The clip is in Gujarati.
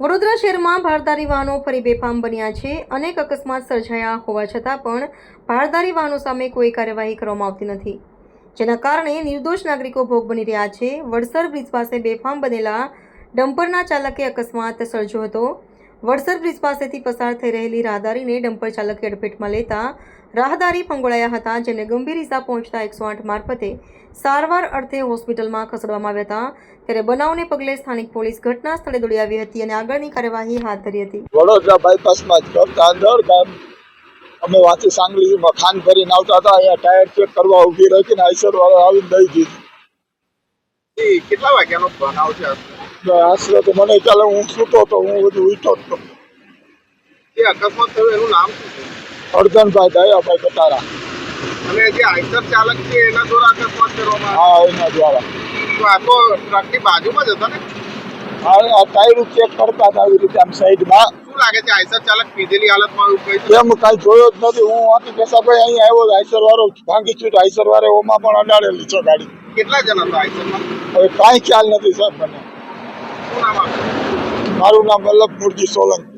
વડોદરા શહેરમાં ભારદારી વાહનો ફરી બેફામ બન્યા છે. અનેક અકસ્માત સર્જાયા હોવા છતાં પણ ભારદારી વાહનો સામે કોઈ કાર્યવાહી કરવામાં આવતી નથી. જેના કારણે નિર્દોષ નાગરિકો ભોગ બની રહ્યા છે. વડસર બ્રિજ પાસે બેફામ બનેલા ડમ્પરના ચાલકે અકસ્માત સર્જ્યો હતો. વડસર બ્રિજ પાસેથી પસાર થઈ રહેલી રાહદારીને ડમ્પર ચાલકે અડફેટમાં લેતા રાહદારી ફંગોળાયા હતા જેને ગંભીર ઇજા પહોંચતા એકસો આઠ મારફતે સારવાર અર્થે હોસ્પિટલમાં ખસેડવામાં આવ્યા હતા. ત્યારે બનાવને પગલે સ્થાનિક પોલીસ ઘટના સ્થળે દોડી આવી હતી અને આગળની કાર્યવાહી હાથ ધરી હતી. વડોદરા બાયપાસમાં જ કરતા ગામ. અમે વાંચી સાંગલીમાં ખાન ભરીને આવતા હતા અહીંયા ટાયર ચેક કરવા ઊભી રાખીને આઈસર વાળા આવીને દઈ દીધી. કેટલા વાગ્યાનો બનાવ છે? તો આશરે તો મને ચાલે હું સૂતો તો હું બધું ઉઠો હતો તો. અકસ્માત થયો એનું નામ શું છે? અર્જનભાઈ દયાભાઈ કટારા. અને જે આઈસર ચાલક છે એના દ્વારા અકસ્માત કરવામાં હા એના દ્વારા. આ તો ટ્રકની બાજુમાં જ હતા ને? હા ટાયર ચેક કરતા હતા આવી રીતે આમ સાઈડમાં? શું લાગે છે આઈસર ચાલક પીધેલી હાલતમાં એવું એમ કાંઈ જોયો જ નથી. હું આથી પેશા ભાઈ અહીંયા આવ્યો આઈસર વાળો. ભાંગી છું આઈસર વાળે ઓમાં પણ અડાડેલી છે ગાડી. કેટલા જણા હતા આઈસરમાં? હવે કાંઈ ખ્યાલ નથી સાહેબ મને. મારું નામ વલ્લભ મુરજી સોલંકી.